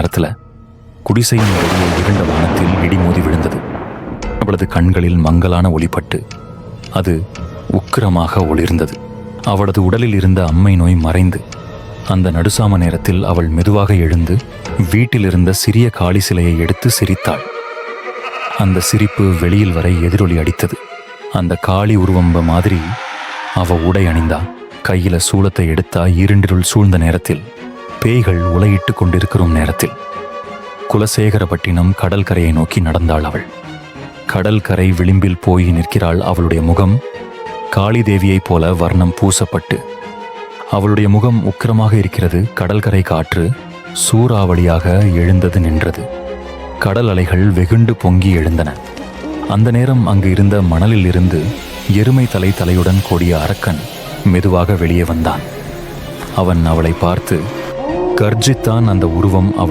நேரத்தில் குடிசையின் வெளியே இருண்ட வானத்தில் இடி மோதி விழுந்தது. அவளது கண்களில் மங்கலான ஒளிப்பட்டு அது உக்கிரமாக ஒளிர்ந்தது. அவளது உடலில் இருந்த அம்மை நோய் மறைந்து அந்த நடுசாம நேரத்தில் அவள் மெதுவாக எழுந்து வீட்டில் இருந்த சிறிய காளி சிலையை எடுத்து சிரித்தாள். அந்த சிரிப்பு வெளியில் வரை எதிரொலி அடித்தது. அந்த காளி உருவம்ப மாதிரி அவ உடை அணிந்தா கையில சூலத்தை எடுத்தா இருண்டிருள் சூழ்ந்த நேரத்தில் பேய்கள் உலையிட்டு கொண்டிருக்கும் நேரத்தில். குலசேகரப்பட்டினம் கடற்கரையை நோக்கி நடந்தாள் அவள். கடல்கரை விளிம்பில் போய் நிற்கிறாள் அவளுடைய முகம். காளி தேவியைப் போல வர்ணம் பூசப்பட்டு. அவளுடைய முகம் உக்கிரமாக இருக்கிறது கடற்கரை காற்று சூறாவளியாக எழுந்தது நின்றது. கடல் அலைகள் வெகுண்டு பொங்கி எழுந்தன. அந்த நேரம் அங்கு இருந்த மணலில் இருந்து எருமை தலை தலையுடன் கூடிய அரக்கன் மெதுவாக வெளியே வந்தான். அவன் அவளை பார்த்து கர்ஜித்தான் அந்த உருவம் அவளை